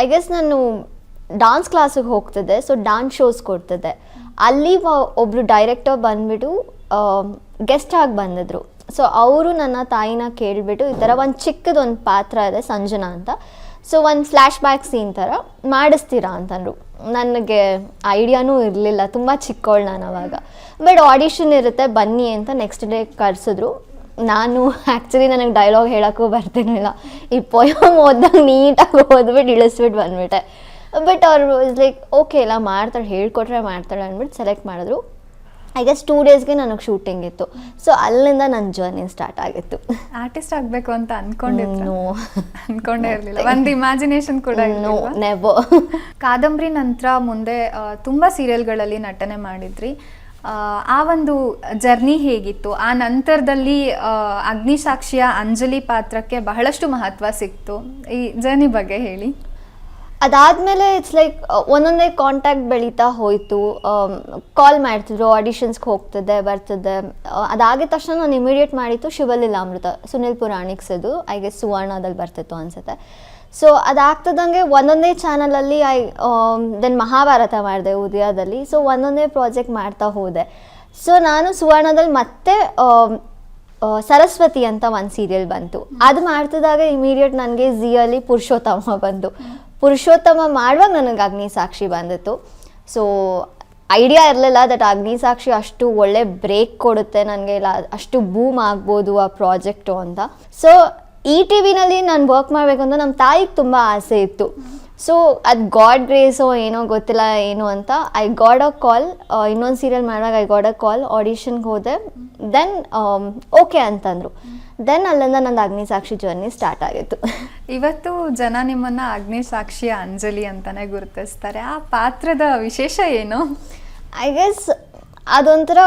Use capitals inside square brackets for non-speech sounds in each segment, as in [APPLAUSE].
I guess ನಾನು dance ಕ್ಲಾಸಿಗೆ ಹೋಗ್ತಿದ್ದೆ ಸೊ ಡಾನ್ಸ್ ಶೋಸ್ ಕೊಡ್ತಿದ್ದೆ. ಅಲ್ಲಿ ಒಬ್ರು ಡೈರೆಕ್ಟರ್ ಬಂದ್ಬಿಟ್ಟು ಗೆಸ್ಟ್ ಆಗಿ ಬಂದಿದ್ರು. ಸೊ ಅವರು ನನ್ನ ತಾಯಿನ ಕೇಳಿಬಿಟ್ಟು, ಈ ಥರ ಒಂದು ಚಿಕ್ಕದೊಂದು ಪಾತ್ರ ಇದೆ ಸಂಜನಾ ಅಂತ. ಸೊ ಒಂದು ಫ್ಲ್ಯಾಶ್ ಬ್ಯಾಕ್ ಸೀನ್ ಥರ ಮಾಡಿಸ್ತೀರಾ ಅಂತಂದರು. ನನಗೆ ಐಡಿಯಾನೂ ಇರಲಿಲ್ಲ, ತುಂಬ ಚಿಕ್ಕವಳು ನಾನು ಅವಾಗ. ಬಟ್ ಆಡಿಷನ್ ಇರುತ್ತೆ, ಬನ್ನಿ ಅಂತ ನೆಕ್ಸ್ಟ್ ಡೇ ಕರೆಸಿದ್ರು. ನಾನು ಆ್ಯಕ್ಚುಲಿ ನನಗೆ ಡೈಲಾಗ್ ಹೇಳೋಕ್ಕೂ ಬರ್ತೀನಿಲ್ಲ ಈ ಪೊಯಮ್ ಓದ್ದಾಗ ನೀಟಾಗಿ ಓದ್ಬಿಟ್ಟು ಇಳಿಸ್ಬಿಟ್ಟು ಬಂದ್ಬಿಟ್ಟೆ. ಬಟ್ ಅವರು ಲೈಕ್ ಓಕೆ ಇಲ್ಲ ಮಾಡ್ತಾಳೆ ಹೇಳ್ಕೊಟ್ರೆ ಮಾಡ್ತಾಳೆ ಅಂದ್ಬಿಟ್ಟು ಸೆಲೆಕ್ಟ್ ಮಾಡಿದ್ರು. ಐ ಗೆಸ್ ಟೂ ಡೇಸ್ಗೆ ನನಗೆ ಶೂಟಿಂಗ್ ಇತ್ತು. ಸೊ ಅಲ್ಲಿಂದ ನನ್ನ ಜರ್ನಿ ಸ್ಟಾರ್ಟ್ ಆಗಿತ್ತು. ಆರ್ಟಿಸ್ಟ್ ಆಗಬೇಕು ಅಂತ ಅನ್ಕೊಂಡಿದ್ರು? No. ಅನ್ಕೊಂಡೇ ಇರಲಿಲ್ಲ. ಒಂದು ಇಮ್ಯಾಜಿನೇಷನ್ ಕೂಡ ನೋ? ನೆವೋ [LAUGHS] ಕಾದಂಬರಿ ನಂತರ ಮುಂದೆ ತುಂಬ ತುಂಬಾ ಸೀರಿಯಲ್ಗಳಲ್ಲಿ ನಟನೆ ಮಾಡಿದ್ರಿ. ಆ, ಒಂದು ಜರ್ನಿ ಹೇಗಿತ್ತು? ಆ ನಂತರದಲ್ಲಿ ಅಗ್ನಿಸಾಕ್ಷಿಯ ಅಂಜಲಿ ಪಾತ್ರಕ್ಕೆ ಬಹಳಷ್ಟು ಮಹತ್ವ ಸಿಕ್ತು. ಈ ಜರ್ನಿ ಬಗ್ಗೆ ಹೇಳಿ. ಅದಾದಮೇಲೆ ಇಟ್ಸ್ ಲೈಕ್ ಒಂದೊಂದೇ ಕಾಂಟ್ಯಾಕ್ಟ್ ಬೆಳೀತಾ ಹೋಯಿತು. ಕಾಲ್ ಮಾಡ್ತಿದ್ರು ಆಡಿಷನ್ಸ್ಗೆ ಹೋಗ್ತಿದ್ದೆ ಬರ್ತಿದ್ದೆ. ಆ, ಅದಾಗಿದ ತಕ್ಷಣ ನಾನು ಇಮಿಡಿಯೇಟ್ ಮಾಡಿತ್ತು ಶಿವಲೀಲ ಅಮೃತ ಸುನಿಲ್ ಪುರಾಣಿಕ್ಸ್ ಅದು ಐ ಗೆಸ್ ಸುವರ್ಣದಲ್ಲಿ ಬರ್ತಿತ್ತು ಅನ್ಸುತ್ತೆ. ಸೊ ಅದಾಗ್ತದಂಗೆ ಒಂದೊಂದೇ ಚಾನಲಲ್ಲಿ ಐ ದೆನ್ ಮಹಾಭಾರತ ಮಾಡಿದೆ, ಉದಯದಲ್ಲಿ. ಸೊ ಒಂದೊಂದೇ ಪ್ರಾಜೆಕ್ಟ್ ಮಾಡ್ತಾ ಹೋದೆ. ಸೊ ನಾನು ಸುವರ್ಣದಲ್ಲಿ ಮತ್ತೆ ಸರಸ್ವತಿ ಅಂತ ಒಂದು ಸೀರಿಯಲ್ ಬಂತು. ಅದು ಮಾಡ್ತಿದ್ದಾಗ ಇಮಿಡಿಯೇಟ್ ನನಗೆ ಝಿಯಲ್ಲಿ ಪುರುಷೋತ್ತಮ ಬಂತು ಪುರುಷೋತ್ತಮ ಮಾಡುವಾಗ ನನಗೆ ಅಗ್ನಿ ಸಾಕ್ಷಿ ಬಂದಿತ್ತು. ಸೊ ಐಡಿಯಾ ಇರಲಿಲ್ಲ ದಟ್ ಅಗ್ನಿ ಸಾಕ್ಷಿ ಅಷ್ಟು ಒಳ್ಳೆ ಬ್ರೇಕ್ ಕೊಡುತ್ತೆ, ನನಗೆ ಇಲ್ಲ ಅಷ್ಟು ಬೂಮ್ ಆಗ್ಬೋದು ಆ ಪ್ರಾಜೆಕ್ಟು ಅಂತ. ಸೊ ಈ ಟಿ ವಿನಲ್ಲಿ ನಾನು ವರ್ಕ್ ಮಾಡಬೇಕು ಅಂತ ನಮ್ಮ ತಾಯಿಗೆ ತುಂಬ ಆಸೆ ಇತ್ತು. ಸೊ ಅದು ಗಾಡ್ ಗ್ರೇಸೋ ಏನೋ ಗೊತ್ತಿಲ್ಲ ಏನು ಅಂತ ಐ ಗಾಡ್ ಅ ಕಾಲ್ ಇನ್ನೊಂದು ಸೀರಿಯಲ್ ಮಾಡುವಾಗ ಐ ಗಾಡ್ ಅ ಕಾಲ್ ಆಡಿಷನ್ಗೆ ಹೋದೆ. ದೆನ್ ಓಕೆ ಅಂತಂದರು. ದೆನ್ ಅಲ್ಲಿಂದ ನಂದು ಅಗ್ನಿಸಾಕ್ಷಿ ಜರ್ನಿ ಸ್ಟಾರ್ಟ್ ಆಗಿತ್ತು. ಇವತ್ತು ಜನ ನಿಮ್ಮನ್ನು ಅಗ್ನಿ ಸಾಕ್ಷಿಯ ಅಂಜಲಿ ಅಂತಲೇ ಗುರುತಿಸ್ತಾರೆ. ಆ ಪಾತ್ರದ ವಿಶೇಷ ಏನು? ಐ ಗೆಸ್ ಅದೊಂಥರ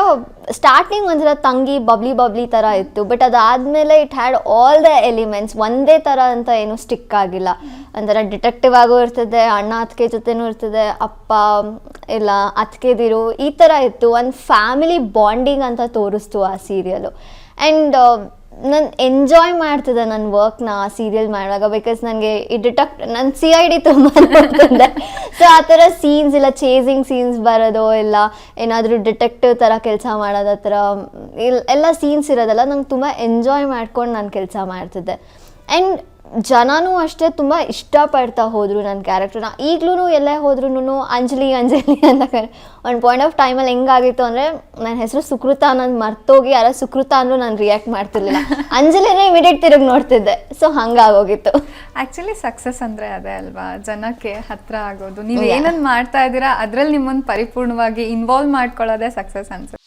ಸ್ಟಾರ್ಟಿಂಗ್ ಒಂಥರ ತಂಗಿ ಬಬ್ಲಿ ಬಬ್ಲಿ ಥರ ಇತ್ತು. ಬಟ್ ಅದಾದಮೇಲೆ it had all the elements ಒಂದೇ ಥರ ಅಂತ ಏನು ಸ್ಟಿಕ್ ಆಗಿಲ್ಲ. ಒಂಥರ ಡಿಟೆಕ್ಟಿವ್ ಆಗೂ ಇರ್ತದೆ, ಅಣ್ಣ ಅತ್ತಿಗೆ ಜೊತೆನೂ ಇರ್ತದೆ, ಅಪ್ಪ ಇಲ್ಲ ಅತ್ತಿಗೆದಿರು, ಈ ಥರ ಇತ್ತು. ಒಂದು ಫ್ಯಾಮಿಲಿ ಬಾಂಡಿಂಗ್ ಅಂತ ತೋರಿಸ್ತು ಆ ಸೀರಿಯಲು ಆ್ಯಂಡ್ ನಾನು ಎಂಜಾಯ್ ಮಾಡ್ತಿದ್ದೆ ನನ್ನ ವರ್ಕ್ನ ಆ ಸೀರಿಯಲ್ ಮಾಡುವಾಗ ಬಿಕಾಸ್ ನನಗೆ ಈ ಡಿಟೆಕ್ಟ್ ನನ್ನ ಸಿ ಐ ಡಿ ತುಂಬ ಸೊ ಆ ಥರ ಸೀನ್ಸ್ ಇಲ್ಲ ಚೇಸಿಂಗ್ ಸೀನ್ಸ್ ಬರೋದು ಇಲ್ಲ, ಏನಾದರೂ ಡಿಟೆಕ್ಟಿವ್ ಥರ ಕೆಲಸ ಮಾಡೋದು ಥರ ಎಲ್ಲ ಸೀನ್ಸ್ ಇರೋದಲ್ಲ, ನಂಗೆ ತುಂಬ ಎಂಜಾಯ್ ಮಾಡ್ಕೊಂಡು ನಾನು ಕೆಲಸ ಮಾಡ್ತಿದ್ದೆ. ಆ್ಯಂಡ್ ಜನನೂ ಅಷ್ಟೇ ತುಂಬ ಇಷ್ಟಪಡ್ತಾ ಹೋದರು ನನ್ನ ಕ್ಯಾರೆಕ್ಟರ್ನ ಈಗಲೂ ಎಲ್ಲೇ ಹೋದ್ರೂ ಅಂಜಲಿ ಅಂಜಲಿ ಅಂತ ಕರೆ ಒಂದು ಪಾಯಿಂಟ್ ಆಫ್ ಟೈಮಲ್ಲಿ ಹೆಂಗಾಗಿತ್ತು ಅಂದರೆ ನನ್ನ ಹೆಸರು ಸುಕೃತ ಅನ್ನೋದು ಮರ್ತೋಗಿ ಯಾರೋ ಸುಕೃತ ಅಂದರೂ ನಾನು ರಿಯಾಕ್ಟ್ ಮಾಡ್ತಿರ್ಲಿಲ್ಲ. ಅಂಜಲಿನೇ ಇಮಿಡಿಯೇಟ್ ತಿರುಗಿ ನೋಡ್ತಿದ್ದೆ. ಸೊ ಹಂಗಾಗೋಗಿತ್ತು. ಆಕ್ಚುಲಿ ಸಕ್ಸಸ್ ಅಂದ್ರೆ ಅದೇ ಅಲ್ವಾ? ಜನಕ್ಕೆ ಹತ್ರ ಆಗೋದು. ನೀವು ಏನನ್ನ ಮಾಡ್ತಾ ಇದ್ದೀರಾ ಅದರಲ್ಲಿ ನಿಮ್ಮನ್ನು ಪರಿಪೂರ್ಣವಾಗಿ ಇನ್ವಾಲ್ವ್ ಮಾಡ್ಕೊಳ್ಳೋದೇ ಸಕ್ಸಸ್ ಅನ್ಸುತ್ತೆ.